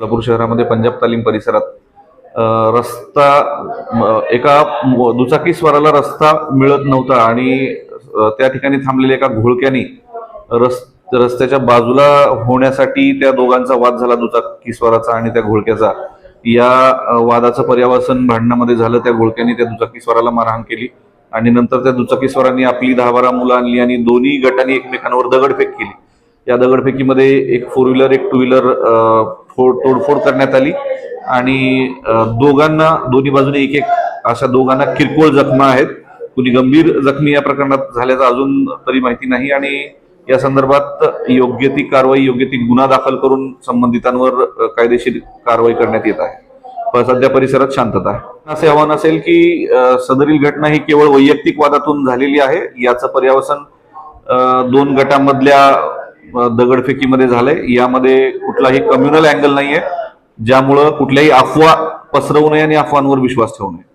कोल्हापूर शहरामध्ये पंजाब तालीम परिसरात रस्ता एका दुचाकी स्वाराला रस्ता मिळत नव्हता आणि त्या ठिकाणी थांबलेल्या एका घोळक्याने रस रस्त्याच्या बाजूला होण्यासाठी त्या दोघांचा वाद झाला दुचाकी स्वाराचा आणि त्या घोळक्याचा. या वादाचं पर्यावसन भांडणामध्ये झालं त्या घोळक्याने त्या दुचाकी स्वाराला मारहाण केली आणि नंतर त्या दुचाकी स्वारांनी आपली दहा बारा मुलं आणली आणि दोन्ही गटांनी एकमेकांवर दगडफेक केली. या दगडफेकीमध्ये एक फोर व्हीलर एक टू व्हीलर फोड तोडफोड करण्यात आली. आणि दोघांना दोन्ही बाजूने एक एक अशा दोघांना किरकोळ जखमा आहेत. कुणी गंभीर जखमी या प्रकरणात झाल्याचं अजून तरी माहिती नाही आणि या संदर्भात योग्य ती कारवाई योग्य ती गुन्हा दाखल करून संबंधितांवर कायदेशीर कारवाई करण्यात येत आहे. पण सध्या परिसरात शांतता आहे. असे आव्हान असेल की सदरील घटना ही केवळ वैयक्तिक वादातून झालेली आहे. याचं पर्यावसन दोन गटांमधल्या दगडफेकीमध्ये झालंय. यामध्ये कुठलाही कम्युनल अँगल नाहीये. ज्यामुळं कुठल्याही अफवा पसरवू नये आणि अफवांवर विश्वास ठेवू नये.